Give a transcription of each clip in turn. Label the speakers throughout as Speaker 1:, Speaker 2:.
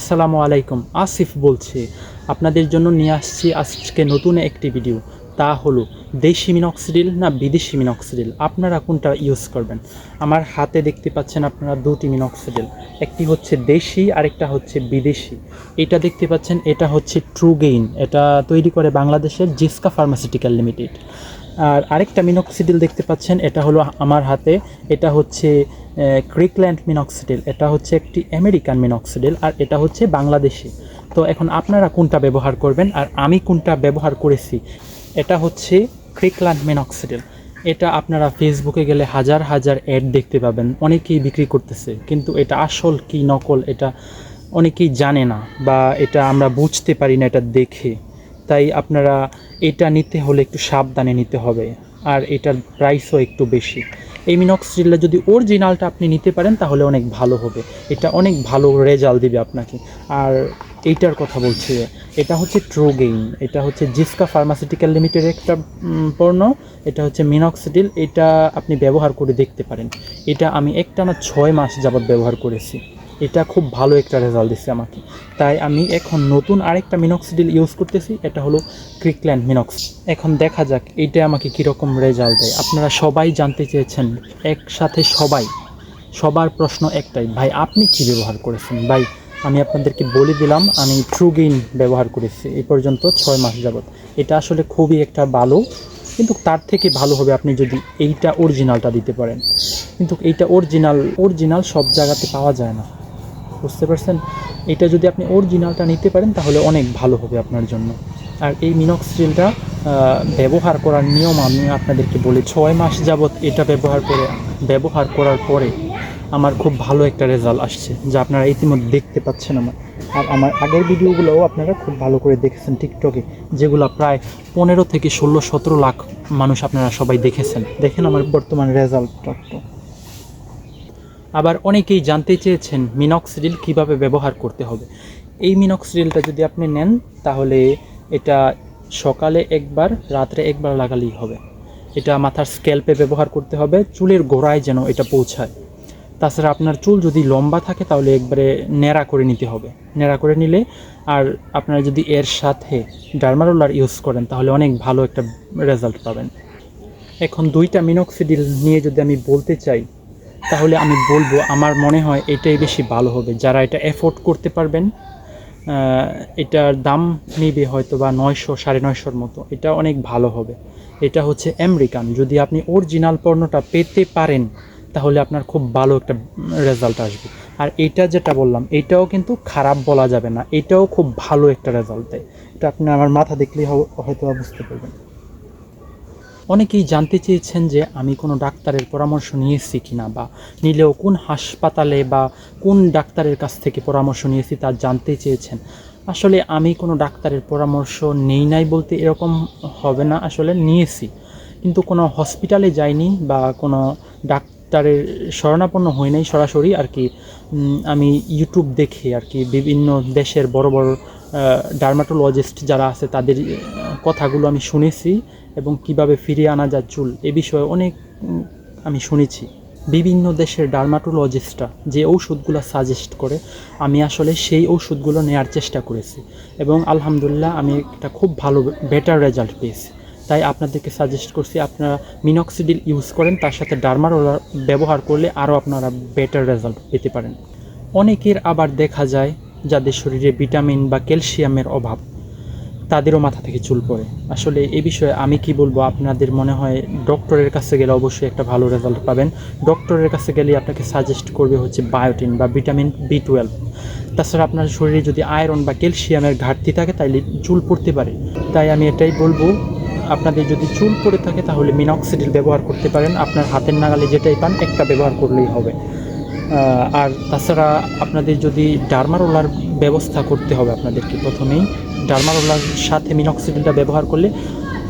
Speaker 1: আসসালামু আলাইকুম, আসিফ বলছি, আপনাদের জন্য নিয়ে আসছি আজকে নতুন একটি ভিডিও তা হলো দেশি মিনক্সিডিল না বিদেশি মিনক্সিডিল আপনারা কোনটা ইউজ করবেন? আমার হাতে দেখতে পাচ্ছেন আপনারা দুটি মিনক্সিডিল একটি হচ্ছে দেশি আরেকটা হচ্ছে বিদেশি। এটা দেখতে পাচ্ছেন, এটা হচ্ছে ট্রু গেইন এটা তৈরি করে বাংলাদেশের জিসকা ফার্মাসিউটিক্যাল লিমিটেড। আর আরেকটা মিনক্সিডিল দেখতে পাচ্ছেন, এটা হলো আমার হাতে, এটা হচ্ছে ক্রিকল্যান্ড মিনক্সিডিল এটা হচ্ছে একটি আমেরিকান মিনক্সিডিল আর এটা হচ্ছে বাংলাদেশি। তো এখন আপনারা কোনটা ব্যবহার করবেন আর আমি কোনটা ব্যবহার করেছি, এটা হচ্ছে ক্রিকল্যান্ড মিনক্সিডিল এটা আপনারা ফেসবুকে গেলে হাজার হাজার অ্যাড দেখতে পাবেন, অনেকেই বিক্রি করতেছে, কিন্তু এটা আসল কি, নকল, এটা অনেকেই জানে না বা এটা আমরা বুঝতে পারি না এটা দেখে। তাই আপনারা এটা নিতে হলে একটু সাবধানে নিতে হবে। আর এটার প্রাইসও একটু বেশি। এই মিনক্সিডিলটা যদি অরিজিনালটা আপনি নিতে পারেন, তাহলে অনেক ভালো হবে। এটা অনেক ভালো রেজাল্ট দিবে আপনাকে। আর এইটার কথা বলছি, এটা হচ্ছে ট্রু গেইন এটা হচ্ছে জিসকা ফার্মাসিউটিক্যাল লিমিটেড একটা পণ্য। এটা হচ্ছে মিনক্সিডিল এটা আপনি ব্যবহার করে দেখতে পারেন। এটা আমি একটানা ছয় মাস যাবত ব্যবহার করেছি। এটা খুব ভালো একটা রেজাল্ট দিচ্ছে আমাকে। তাই আমি এখন নতুন আরেকটা মিনক্সিডিল ইউজ করতেছি, এটা হলো ক্রিকল্যান্ড মিনক্স এখন দেখা যাক এইটা আমাকে কীরকম রেজাল্ট দেয়। আপনারা সবাই জানতে চেয়েছেন, একসাথে সবাই, সবার প্রশ্ন একটাই, ভাই, আপনি কি ব্যবহার করেছেন? ভাই, আমি আপনাদেরকে বলে দিলাম, আমি ট্রু গেইন ব্যবহার করেছি এই পর্যন্ত ছয় মাস যাবত এটা আসলে খুবই একটা ভালো, কিন্তু তার থেকে ভালো হবে আপনি যদি এইটা অরিজিনালটা দিতে পারেন। কিন্তু এইটা অরিজিনাল অরিজিনাল সব জায়গাতে পাওয়া যায় না। বুঝতে পারছেন? এটা যদি আপনি অরিজিনালটা নিতে পারেন, তাহলে অনেক ভালো হবে আপনার জন্য। আর এই মিনক্সিডিলটা ব্যবহার করার নিয়ম আমি আপনাদেরকে বলি, ছয় মাস যাবত এটা ব্যবহার করে, ব্যবহার করার পরে আমার খুব ভালো একটা রেজাল্ট আসছে, যা আপনারা ইতিমধ্যে দেখতে পাচ্ছেন আমার। আর আমার আগের ভিডিওগুলোও আপনারা খুব ভালো করে দেখেছেন টিকটকে, যেগুলো প্রায় পনেরো থেকে ষোলো, সতেরো লাখ মানুষ আপনারা সবাই দেখেছেন। দেখেন আমার বর্তমান রেজাল্টটা। আবার অনেকেই জানতে চেয়েছেন মিনক্সিডিল কীভাবে ব্যবহার করতে হবে। এই মিনক্স মিনক্সিডিলটা যদি আপনি নেন, তাহলে এটা সকালে একবার, রাত্রে একবার লাগালেই হবে। এটা মাথার স্ক্যাল্পে ব্যবহার করতে হবে, চুলের গোড়ায় যেন এটা পৌঁছায়। তাছাড়া আপনার চুল যদি লম্বা থাকে, তাহলে একবারে ন্যাড়া করে নিতে হবে। ন্যাড়া করে নিলে, আর আপনারা যদি এর সাথে ডার্মারোলার ইউজ করেন, তাহলে অনেক ভালো একটা রেজাল্ট পাবেন। এখন দুইটা মিনক্সিডিল নিয়ে যদি আমি বলতে চাই তাহলে আমি বলব, আমার মনে হয় এটাই বেশি ভালো হবে। যারা এটা এফোর্ড করতে পারবেন এটার দাম নেবে হয়তো বা নয়শো, সাড়ে নয়শোর মতো। এটা অনেক ভালো হবে। এটা হচ্ছে আমেরিকান যদি আপনি অরিজিনাল পণ্যটা পেতে পারেন, তাহলে আপনার খুব ভালো একটা রেজাল্ট আসবে। আর এটা যেটা বললাম, এটাও কিন্তু খারাপ বলা যাবে না। এটাও খুব ভালো একটা রেজাল্ট দেয়। এটা আপনি আমার মাথা দেখলেই হয়তো বুঝতে পারবেন। অনেকেই জানতে চেয়েছেন যে আমি কোনো ডাক্তারের পরামর্শ নিয়েছি কি না বা নিলেও কোন হাসপাতালে বা কোন ডাক্তারের কাছ থেকে পরামর্শ নিয়েছি তা জানতে চেয়েছেন। আসলে আমি কোনো ডাক্তারের পরামর্শ নেই নাই বলতে এরকম হবে না, আসলে নিয়েছি। কিন্তু কোনো হসপিটালে যাইনি বা কোনো ডাক্তারের শরণাপন্ন হই নাই সরাসরি আর কি আমি ইউটিউব দেখে আর কি, বিভিন্ন দেশের বড় বড় ডার্মাটোলজিস্ট যারা আছে তাদের কথাগুলো আমি শুনেছি এবং কীভাবে ফিরিয়ে আনা যায় চুল এ বিষয়ে অনেক আমি শুনেছি। বিভিন্ন দেশের ডার্মাটোলজিস্টরা যে ঔষধগুলো সাজেস্ট করে, আমি আসলে সেই ওষুধগুলো নেওয়ার চেষ্টা করেছি এবং আলহামদুলিল্লাহ আমি একটা খুব ভালো বেটার রেজাল্ট পেয়েছি। তাই আপনাদেরকে সাজেস্ট করছি আপনারা মিনক্সিডিল ইউজ করেন, তার সাথে ডার্মারোলার ব্যবহার করলে আরও আপনারা বেটার রেজাল্ট পেতে পারেন। অনেকের আবার দেখা যায় যাদের শরীরে ভিটামিন বা ক্যালসিয়ামের অভাব, তাদেরও মাথা থেকে চুল পড়ে। আসলে এ বিষয়ে আমি কি বলব, আপনাদের মনে হয় ডক্টরের কাছে গেলে অবশ্যই একটা ভালো রেজাল্ট পাবেন। ডক্টরের কাছে গেলে আপনাকে সাজেস্ট করবে হচ্ছে বায়োটিন বা ভিটামিন বি টুয়েলভ তাছাড়া আপনার শরীরে যদি আয়রন বা ক্যালসিয়ামের ঘাটতি থাকে, তাইলে চুল পড়তে পারে। তাই আমি এটাই বলব আপনাদের যদি চুল পড়ে থাকে তাহলে মিনক্সিডিল ব্যবহার করতে পারেন। আপনার হাতের নাগালে যেটাই পান, একটা ব্যবহার করলেই হবে। আর তাছাড়া আপনাদের যদি ডার্মারোলার ব্যবস্থা করতে হবে আপনাদেরকে প্রথমেই। ডার্মারোলার সাথে মিনক্সিডিলটা ব্যবহার করলে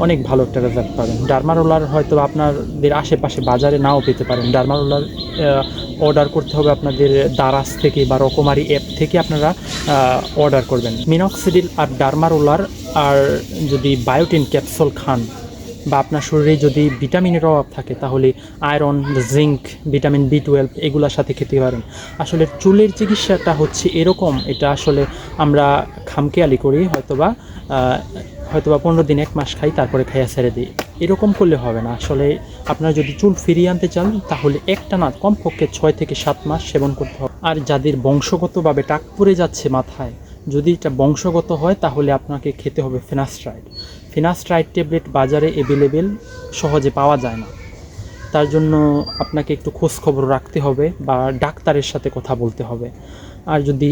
Speaker 1: অনেক ভালো একটা রেজাল্ট পাবেন। ডার্মারোলার হয়তো আপনাদের আশেপাশে বাজারে নাও পেতে পারেন। ডার্মারোলার অর্ডার করতে হবে আপনাদের দারাজ থেকে বা রকমারি অ্যাপ থেকে আপনারা অর্ডার করবেন। মিনক্সিডিল আর ডার্মারোলার আর যদি বায়োটিন ক্যাপসুল খান বা আপনার শরীরে যদি ভিটামিনের অভাব থাকে, তাহলে iron, zinc, vitamin B twelve এগুলোর সাথে খেতে পারেন। আসলে চুলের চিকিৎসাটা হচ্ছে এরকম, এটা আসলে আমরা খামখেয়ালি করি, হয়তোবা হয়তোবা পনেরো দিন, এক মাস খাই, তারপরে খাইয়া ছেড়ে দিই। এরকম করলে হবে না। আসলে আপনারা যদি চুল ফিরিয়ে আনতে চান, তাহলে একটা না, কমপক্ষে ছয় থেকে সাত মাস সেবন করতে হবে। আর যাদের বংশগতভাবে টাক পড়ে যাচ্ছে মাথায় যদি এটা বংশগত হয়, তাহলে আপনাকে খেতে হবে ফিনাস্ট্রাইড ফিনাস্ট্রাইড ট্যাবলেট বাজারে অ্যাভেলেবেল সহজে পাওয়া যায় না। তার জন্য আপনাকে একটু খোঁজ খবর রাখতে হবে বা ডাক্তারের সাথে কথা বলতে হবে। আর যদি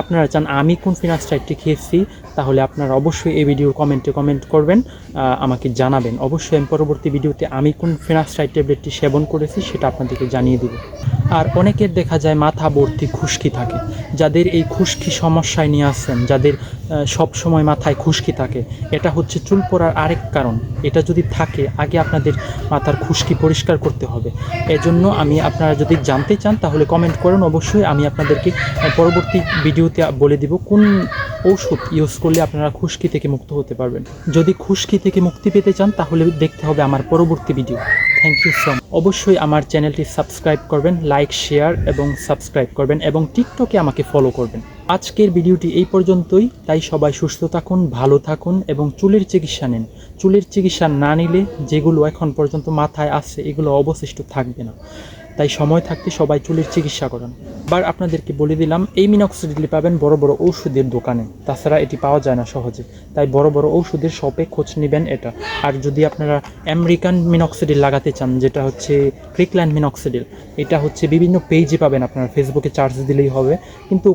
Speaker 1: আপনারা চান, আমি কোন ফিনাস্ট্রাইডটি খেয়েছি, তাহলে আপনারা অবশ্যই এই ভিডিওর কমেন্টে কমেন্ট করবেন আমাকে জানাবেন। অবশ্যই আমি পরবর্তী ভিডিওতে আমি কোন ফিনাস্ট্রাইড ট্যাবলেটটি সেবন করেছি, সেটা আপনাদেরকে জানিয়ে দিব। আর অনেকের দেখা যায় মাথা ভর্তি খুশকি থাকে, যাদের এই খুশকি সমস্যায় নিয়ে আসছেন যাদের সব সময় মাথায় খুশকি থাকে। এটা হচ্ছে চুল পড়ার আরেক কারণ। এটা যদি থাকে, আগে আপনাদের মাথার খুশকি পরিষ্কার করতে হবে। এজন্য আমি আপনারা যদি জানতে চান, তাহলে কমেন্ট করুন। অবশ্যই আমি আপনাদেরকে পরবর্তী ভিডিওতে বলে দিব কোন ঔষধ ইউজ করলে আপনারা খুশকি থেকে মুক্ত হতে পারবেন। যদি খুশকি থেকে মুক্তি পেতে চান, তাহলে দেখতে হবে আমার পরবর্তী ভিডিও। থ্যাংক ইউ সো অবশ্যই আমার চ্যানেলটি সাবস্ক্রাইব করবেন, লাইক, শেয়ার এবং সাবস্ক্রাইব করবেন এবং টিকটকে আমাকে ফলো করবেন। আজকের ভিডিওটি এই পর্যন্তই। তাই সবাই সুস্থ থাকুন, ভালো থাকুন এবং চুলের চিকিৎসা নিন। চুলের চিকিৎসা না নিলে যেগুলো এখন পর্যন্ত মাথায় আসছে এগুলো অবশিষ্ট থাকবে না। তাই সময় থাকতে সবাই চুলের চিকিৎসা করান। এবার আপনাদেরকে বলে দিলাম, এই মিনক্সিডিল পাবেন বড় বড় ঔষধের দোকানে। তাছাড়া এটি পাওয়া যায় না সহজে। তাই বড় বড় ঔষধের শপে খোঁজ নেবেন এটা। আর যদি আপনারা আমেরিকান মিনক্সিডিল লাগাতে চান, যেটা হচ্ছে ক্রিকল্যান্ড মিনক্সিডিল এটা হচ্ছে বিভিন্ন পেজে পাবেন আপনারা। ফেসবুকে চার্জ দিলেই হবে। কিন্তু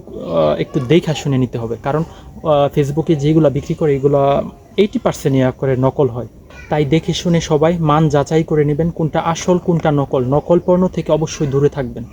Speaker 1: একটু দেখা শুনে নিতে হবে। কারণ ফেসবুকে যেগুলো বিক্রি করে, এগুলো এইটি পার্সেন্ট ইয়া করে নকল হয়। তাই দেখে শুনে সবাই মান যাচাই করে নেবেন কোনটা আসল, কোনটা নকল। নকল পণ্য থেকে অবশ্যই দূরে থাকবেন।